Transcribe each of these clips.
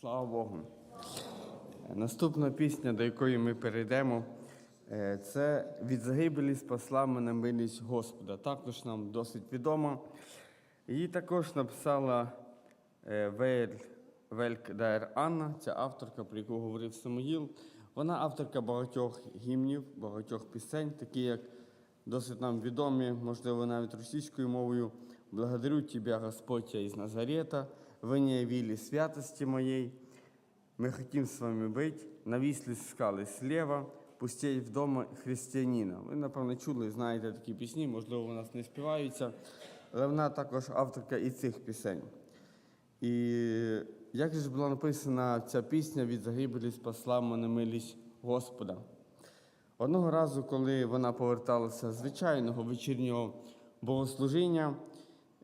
Слава Богу. Наступна пісня, до якої ми перейдемо, е, це від загибелі спасла мене милість Господа. Також нам досить відома. Її також написала е, Вельк Дайр Анна, ця авторка, про яку говорив Самуїл. Вона авторка багатьох гімнів, багатьох пісень, такі як досить нам відомі, можливо, навіть російською мовою. Благодарю Тебя, Господь, из Назарета, вы не явили святости моей. Мы хотим с вами быть, навісли скали слева, пустей вдома християнина. Ви, напевно, чули, знаєте такі пісні, можливо, у нас не співаються, але вона також авторка і цих пісень. І як же ж була написана ця пісня від загибелі спасла мене милість Господа? Одного разу, коли вона поверталася з звичайного вечірнього богослужіння,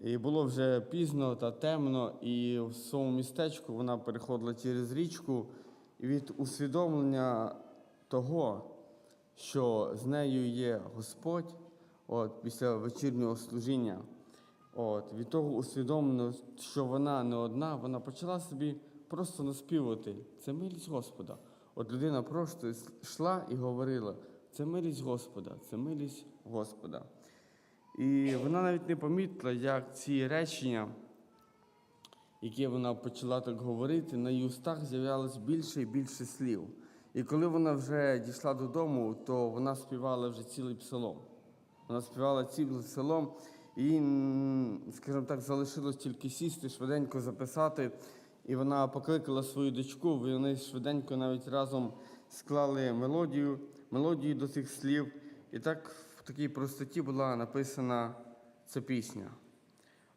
і було вже пізно та темно, і в своєму містечку вона переходила через річку, і від усвідомлення того, що з нею є Господь, от, після вечірнього служіння, от, від того усвідомлено, що вона не одна, вона почала собі просто наспівати. Це милість Господа. От людина просто йшла і говорила: це милість Господа, це милість Господа. І вона навіть не помітила, як ці речення, які вона почала так говорити, на її устах з'являлось більше і більше слів. І коли вона вже дійшла додому, то вона співала вже цілий псалом. Вона співала цілий псалом, і скажімо так, залишилось тільки сісти, швиденько записати. І вона покликала свою дочку, вони швиденько навіть разом склали мелодію, мелодію до цих слів. І так такій простоті була написана ця пісня.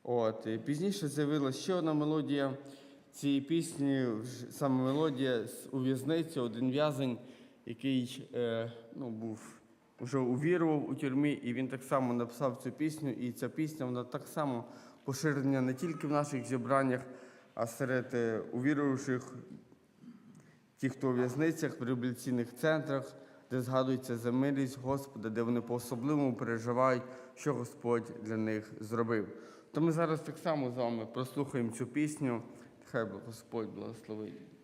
От, і пізніше з'явилася ще одна мелодія цієї пісні, саме мелодія у в'язниці, один в'язень, який е, ну, був вже увірував у тюрмі, і він так само написав цю пісню. І ця пісня вона так само поширена не тільки в наших зібраннях, а серед е, увірувавших ті, хто у в'язницях, в реабілітаційних центрах, де згадується за милість Господа, де вони по-особливому переживають, що Господь для них зробив. То ми зараз так само з вами прослухаємо цю пісню. Хай Господь благословить.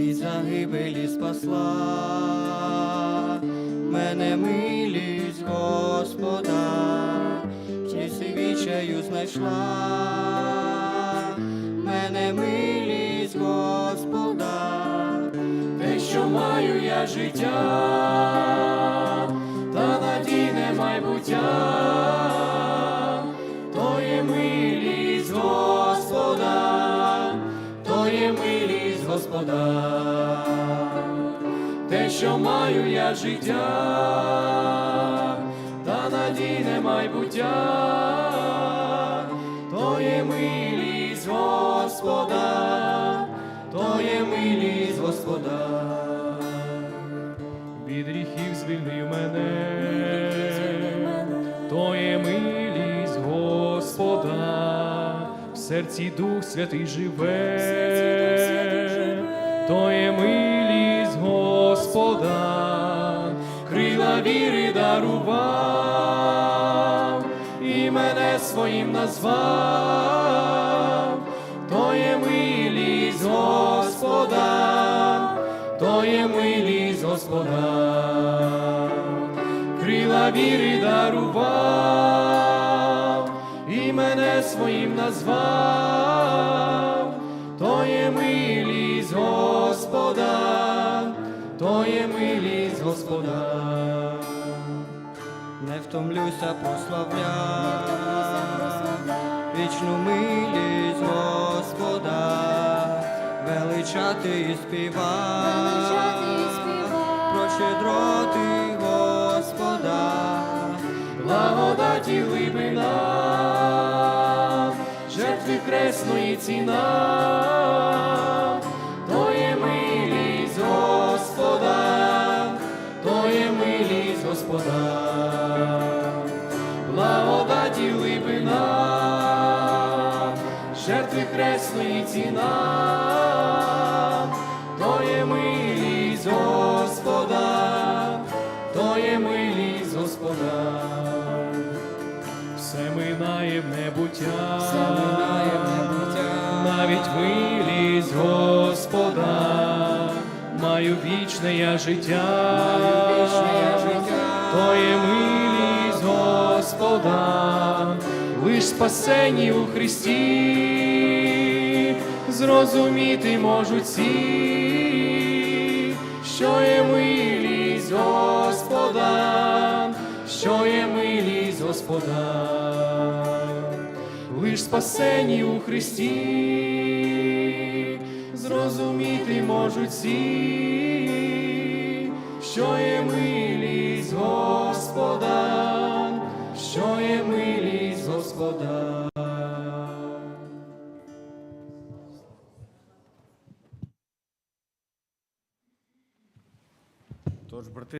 Від загибелі спасла, мене милість Господа, в тісі вічаю знайшла, життя, та надійне майбуття, то милість Господа, то милість Господа, те, що маю я життя, та надійне майбуття, то є милість Господа, то є милість Господа. Гріхів звільнив мене, то є милість Господа, в серці Дух Святий живе, то є милість Господа, крила віри дарував, і мене своїм назвав, то є милість Господа. То є милість Господа, крила віри дарував, і мене своїм назвав, то є милість Господа, то є милість Господа. не втомлюся прославлять, вічну милість Господа, величати і співати, про щедроти благодаті глибина, жертви кресної ціна, то милість Господа, то є милість Господа, благодаті глибина, жертви кресної ціна, то є милість Господа, то є милість Господа. Все минає в небуття, Все минає в небуття. навіть милість Господа, маю вічне я життя, вічне я життя. то є милість Господа, лиш спасені у Христі, зрозуміти можуть всі, що є милість Господа, що є милість Господа, лиш спасені у Христі, зрозуміти можуть всі, що є милість Господа, що є милість Господа. Тож, брати.